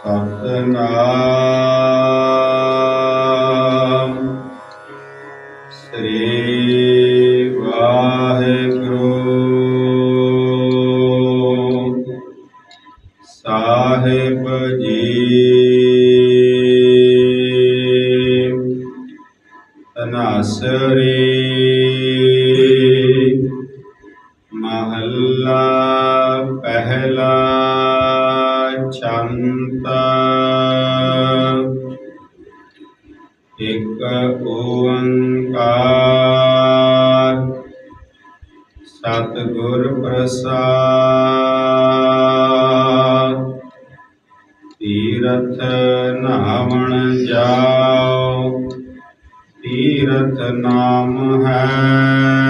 ਸਤਨਾਮ। ਸ੍ਰੀ ਵਾਹਿਗੁਰੂ। ਸਾਹਿਬ ਜੀ। ਤਨਾਸਰੀ ਸੰਤ ਇਕ ਓੰਕਾਰ ਸਤਿਗੁਰ ਪ੍ਰਸਾਦ ਤੀਰਥ ਨਾਵਣ ਜਾਓ ਤੀਰਥ ਨਾਮ ਹੈ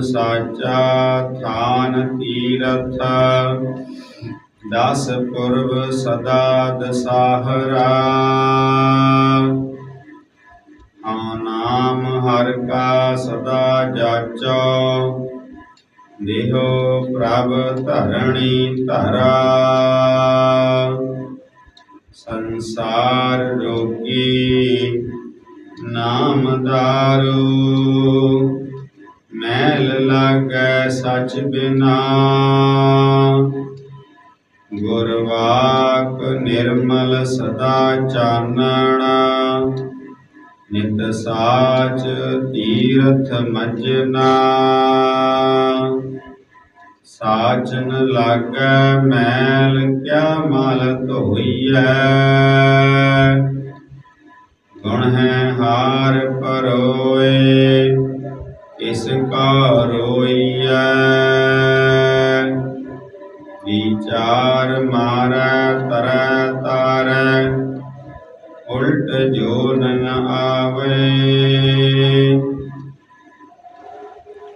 ਸਾਚਾ ਥਾਨ ਤੀਰਥ। ਦਸ ਪੁਰਬ ਸਦਾ ਦਸਾਹਰਾ। ਹਾਂ ਨਾਮ ਹਰ ਕਾ ਸਦਾ ਜਾਚੋ। ਦੇਹੋ ਪ੍ਰਭ ਧਰਣੀ ਧਰਾ। ਸੰਸਾਰ ਰੋਗੀ ਨਾਮ ਦਾਰੂ ਸਚ ਬਿਨਾ। ਗੁਰਵਾਕ ਨਿਰਮਲ ਸਦਾ ਚਾਨਣਾ। ਨਿਤ ਸਾਚ ਤੀਰਥ ਮਜਨਾ। ਸਾਚਨ ਲਾਗੈ ਮੈਲ ਕਿਆ ਮਲ ਧੋਈਐ। ਗੁਣ ਹੈ ਹਾਰ ਪਰੋਏ, ਇਸ ਕਾ ਰੋਈਐ ਵਿਚਾਰ ਮਾਰੈ, ਤਰੈ, ਤਾਰੈ, ਉਲਟ ਜੋ ਨ ਆਵੇ।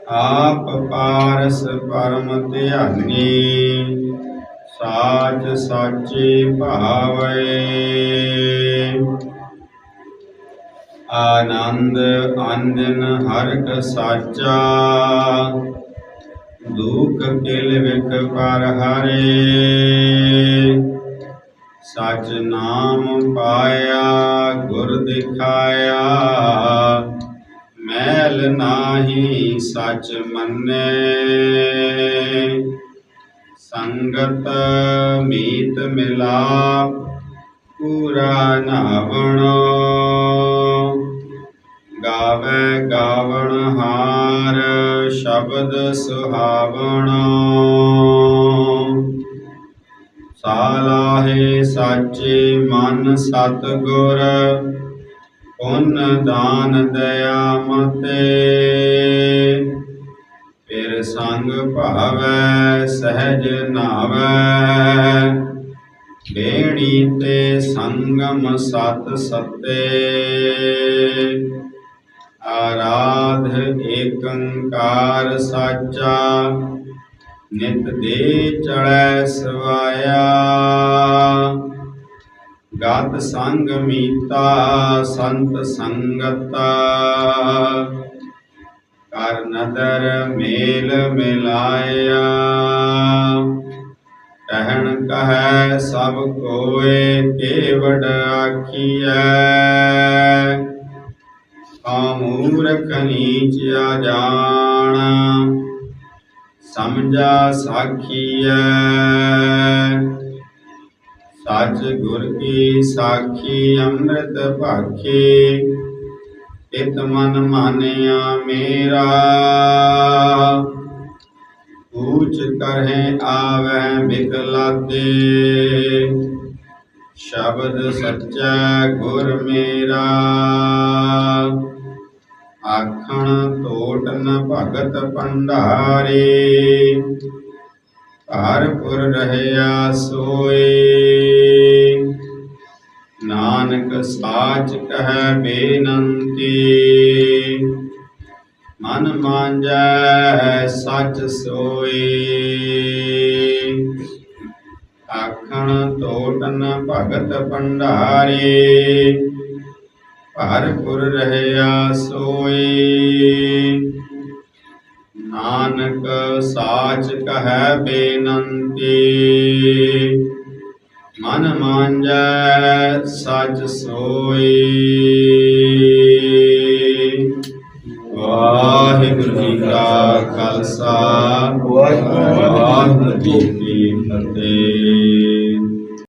ਆਪ ਪਾਰਸ ਪਰਮ ਧਿਆਨੀ, ਸਾਚ ਸਾਚੇ ਭਾਵੇ। ਆਨੰਦ ਅੰਜਨ ਹਰਕ ਸਾਚਾ ਦੁਖ ਕਿਲ ਵਿਖ ਪਰ ਹਰੇ। ਸਚ ਨਾਮ ਪਾਇਆ, ਗੁਰ ਦਿਖਾਇਆ। ਮੈਲ ਨਾਹੀ ਸਚ ਮੰਨੇ। ਸੰਗਤ ਮੀਤ ਮਿਲਾਪ ਪੂਰਾ ਨਾਵਣੋ ਗਾਵੇ ਗਾਵਣ ਹਾਰ, ਸ਼ਬਦ ਸੁਹਾਵਣਾ। ਸਾਲਾਹੇ ਸਾਚੇ ਮਨ ਸਤਗੁਰ, ਪੁੰਨ ਦਾਨ ਦਇਆ ਮਤੇ। ਫਿਰ ਸੰਗ ਭਾਵੈ, ਸਹਿਜ ਨਾਵੈ। ਬੇੜੀ ਤੇ ਸੰਗਮ ਸਤ ਸਤੇ। ਆਰਾਧ ਏਕੰਕਾਰ ਸਾਚਾ, ਨਿਤ ਦੇ ਚੜੈ ਸਵਾਇਆ। ਗਤ ਸੰਗ ਮੀਤਾ, ਸੰਤ ਸੰਗਤਾ। ਕਰ ਨਦਰ ਮੇਲ ਮਿਲਾਇਆ। ਕਹਿਣ ਕਹੈ ਸਭ ਕੋਏ ਕੇਵਡ ਆਖੀਐ। ਕਾਮੂਰਖ ਨੀਚ ਜਾਣ ਸਮਝਾ ਸਾਖੀਐ। ਸੱਚ ਗੁਰ ਕੀ ਸਾਖੀ, ਅੰਮ੍ਰਿਤ ਭਾਖੀ। ਤਿਤ ਮਨ ਮਾਨਿਆ ਮੇਰਾ। ਊਚ ਕਰਹਿ ਆਵੈ ਬਿਕਲਾਤੇ। ਸ਼ਬਦ ਸੱਚਾ ਗੁਰ ਮੇਰਾ। ਆਖਣ ਤੋਟਨ ਨ ਭਗਤ ਭੰਡਾਰੇ। ਹਰਪੁਰ ਰਹਿਆ ਸੋਏ। ਨਾਨਕ ਸਾਚ ਕਹੈ ਬੇਨੰਤੀ। ਮਨ ਮਾਂਜੈ ਸਚ ਸੋਏ। ਆਖਣ ਤੋਟਨ ਭਗਤ ਭੰਡਾਰੇ। ਹਰਪੁਰ ਰਹਿਆ ਸੋਏ। ਨਾਨਕ ਸਾਚ ਕਹੈ ਬੇਨੰਤੀ। ਮਨ ਮਾਂਜੈ ਸਚ ਸੋਈ